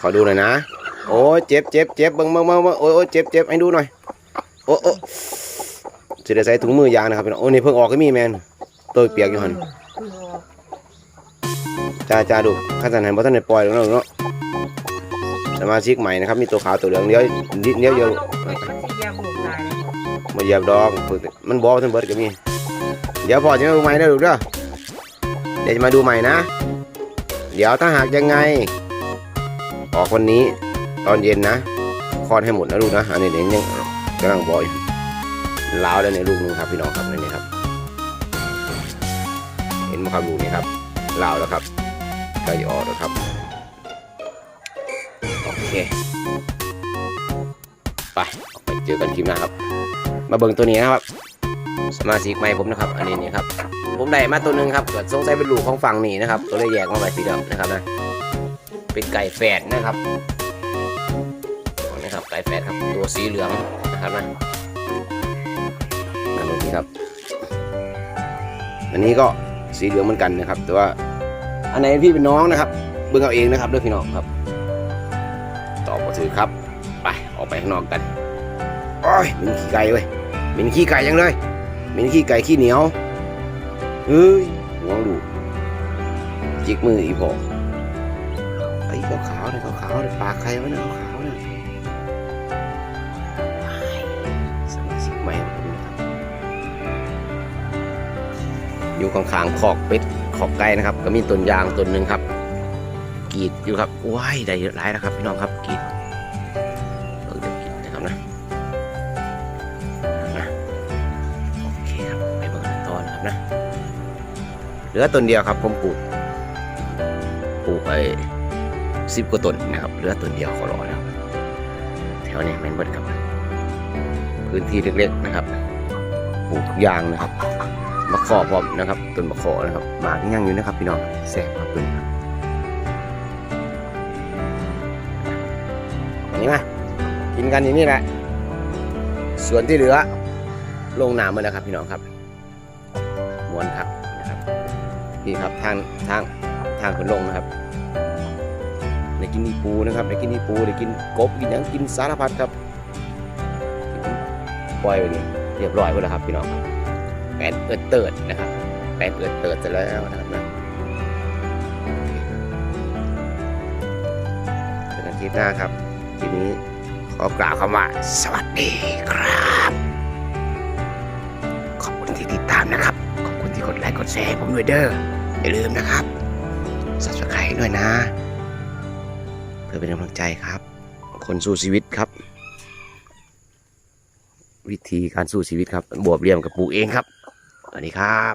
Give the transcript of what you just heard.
ขอดูหน่อยนะ โอ้ยเจ็บเจ็บเจ็บเบิ่งเบิ่งเบิ่งโอ้ยโอ้ยเจ็บเจ็บให้ดูหน่อย โอ้โอ้จะได้ใส่ถุงมือยางนะครับพี่น้องโอ้นี่เพิ่งออกก็มีแมนตัวเปียกอยู่หันจ้าจ้าดูข้าสันหันบ่ทันได้ปล่อยแล้วเนาะเนาะสมาชิกใหม่นะครับมีตัวขาวตัวเหลืองเดี๋ยวเดี๋ยวเดียวมาเลยมาเหยียบดอกมันบอกท่านเบิร์ดก็มี เดี๋ยวพอจะมาดูใหม่นะลูเด้อเดี๋ยวจะมาดูใหม่นะ เดี๋ยวถ้าหากยังไง ออกวันนี้ตอนเย็นนะคลอดให้หมดนะลูกนะอันนี้เดี๋ยวยังกำลังบอยู่ลาวแล้ในลูกหนึงครับพี่น้องครับนี่นี่ครับ เห็นไหมครับลูกนี่ครับลาวแล้วครับใกล้จะออกแล้วครับโอเคไปไปเจอกันคลิปหน้าครับ มาเบิ่งตัวนี้นะครับ สมาชิกใหม่ผมนะครับ อันนี้นี่ครับ ผมได้มาตัวหนึ่งครับเกิดสงสัยเป็นลูกของฝั่งนี้นะครับตัวเลยแยกมาไว้สีดำนะครับนะ เป็นไก่แฝดนะครับนะครับไก่แฝดครับตัวสีเหลืองนะครับนะนั่นนี่ครับ อันนี้ก็สีเหลืองเหมือนกันนะครับ แต่ว่าอันไหนพี่เป็นน้องนะครับเบิ่งเอาเองนะครับด้วยพี่น้องครับตอบมาถือครับไปออกไปข้างนอกกันโอ้ยม็นขี้ไก่เว้ยเหม็นขี้ไก่ยังเลยม็นขี้ไก่ขี้เหนียวเฮ้ยหวงดูจิกมืออีพอ ขาวๆเนี่ยขาวๆเนี่ยปากใครวะเนี่ยขาวๆเนี่ยสมาชิกใหม่ของผมนะครับอยู่ข้างๆขอกเป็ดขอกไก่นะครับ ก็มีต้นยางต้นหนึ่งครับกีดอยู่ครับว้ายได้เยอะหลายนะครับพี่น้องครับกีดเออเดี๋ยวกีดนะครับนะโอเคครับไปเบิ่งกันต่อนครับนะเหลือต้นเดียวครับผมปลูกปลูกไป สิบกว่าต้นนะครับเหลือต้นเดียวขอรอแล้วแถวนี้แมนเบิดครับ พื้นที่เล็กๆนะครับปลูกทุกอย่างนะครับมะขอพร้อมนะครับต้นมะขอนะครับหมากยังอยู่นะครับ พี่น้องแสบครับเพื่อนครับนี่มากินกันอย่างนี้แหละส่วนที่เหลือลงน้ำมาแล้วครับ พี่น้องครับมวนครับนะครับนี่ครับทางทางทางคนลงนะครับ กินอีปูนะครับได้กินอีปูได้กินกบกินหยังกินสารพัดครับปล่อยไปนี่เรียบร้อยหมดแล้วครับพี่น้องแปนเอิดเติดนะครับแปนเอิดเติดเสร็จแล้วนะครับนะเจอกันคลิปหน้าครับ ทีนี้ขอกล่าวคำว่าสวัสดีครับ ขอบคุณที่ติดตามนะครับ ขอบคุณที่กดไลค์กดแชร์ผมด้วยเด้ออย่าลืมนะครับ subscribe ด้วยนะ เพื่อเป็นกำลังใจครับ คนสู้ชีวิตครับ วิธีการสู้ชีวิตครับบวบเรียมกับปลูกเองครับสวัสดีครับ